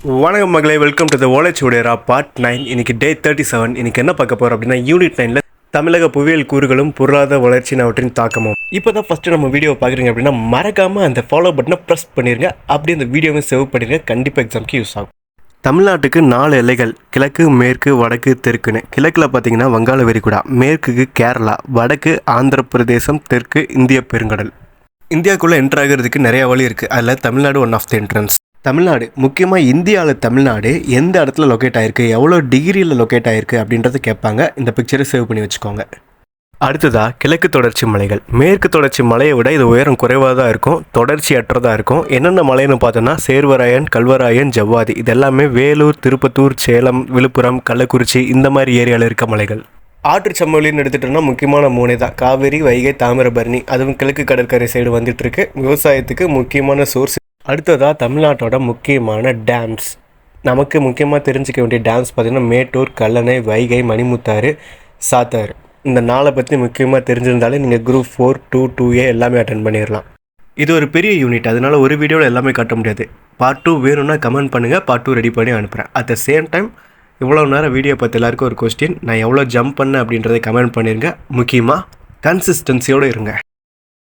வணக்கம் மகளே welcome to the ஓலைச்சுவடியரா பார்ட் நைன் இன்னைக்கு டே தேர்ட்டி செவன் இன்னைக்கு என்ன பார்க்க போகிறோம் அப்படின்னா யூனிட் நைனில் தமிழக புவியியல் கூறுகளும் பொருளாதார வளர்ச்சியின் அவற்றின் தாக்கமும். இப்போ தான் ஃபஸ்ட்டு நம்ம வீடியோ பார்க்குறீங்க அப்படின்னா மறக்காமல் அந்த ஃபாலோ பட்டனை ப்ரெஸ் பண்ணிடுங்க அப்படி அந்த வீடியோவை சேவ் பண்ணிடுங்க கண்டிப்பாக எக்ஸாம்க்கு யூஸ் ஆகும். தமிழ்நாட்டுக்கு நாலு எல்லைகள் கிழக்கு மேற்கு வடக்கு தெற்குன்னு. கிழக்கில் பார்த்தீங்கன்னா வங்காள விரிகுடா மேற்குக்கு கேரளா வடக்கு ஆந்திர பிரதேசம் தெற்கு இந்திய பெருங்கடல். இந்தியாவுக்குள்ளே என்ட்ரு ஆகிறதுக்கு வழி இருக்குது அதில் Tamil Nadu one of the entrance Tamil Nadu முக்கியமாக இந்தியாவில் தமிழ்நாடு எந்த இடத்துல லொக்கேட் ஆகிருக்கு எவ்வளோ டிகிரியில் லொக்கேட் ஆகிருக்கு அப்படின்றத கேட்பாங்க. இந்த பிக்சரை சேவ் பண்ணி வச்சுக்கோங்க. அடுத்ததாக கிழக்கு தொடர்ச்சி மலைகள். மேற்கு தொடர்ச்சி மலையை விட இது உயரம் குறைவாக தான் இருக்கும் தொடர்ச்சியற்றதாக இருக்கும். என்னென்ன மலைன்னு பார்த்தோன்னா சேர்வராயன் கல்வராயன் ஜவ்வாதி. இது எல்லாமே வேலூர் திருப்பத்தூர் சேலம் விழுப்புரம் கள்ளக்குறிச்சி இந்த மாதிரி ஏரியாவில் இருக்க மலைகள். ஆற்று சமவெளின்னு எடுத்துட்டோம்னா முக்கியமான மூணே தான். காவேரி வைகை தாமிரபரணி. அதுவும் கிழக்கு கடற்கரை சைடு வந்துட்டு இருக்கு. விவசாயத்துக்கு முக்கியமான சோர்ஸ் அடுத்ததாக தமிழ்நாட்டோட முக்கியமான டேம்ஸ் நமக்கு முக்கியமாக தெரிஞ்சுக்க வேண்டிய டேம்ஸ் பார்த்திங்கன்னா மேட்டூர் கல்லணை வைகை மணிமுத்தாறு சாத்தாறு. இந்த நாளை பற்றி முக்கியமாக தெரிஞ்சிருந்தாலே நீங்கள் group four two two A எல்லாமே அட்டன் பண்ணிடலாம் இது ஒரு பெரிய யூனிட் அதனால ஒரு வீடியோவில் எல்லாமே காட்ட முடியாது. பார்ட் டூ வேணும்னா கமெண்ட் பண்ணுங்கள் பார்ட் டூ ரெடி பண்ணி அனுப்புகிறேன் அட் த சேம் டைம் இவ்வளோ நேரம் வீடியோ பார்த்து எல்லாருக்கும் ஒரு கொஸ்டின் நான் எவ்வளோ ஜம்ப் பண்ணேன் அப்படின்றத கமெண்ட் பண்ணிடுங்க முக்கியமாக கன்சிஸ்டன்சியோடு இருங்க.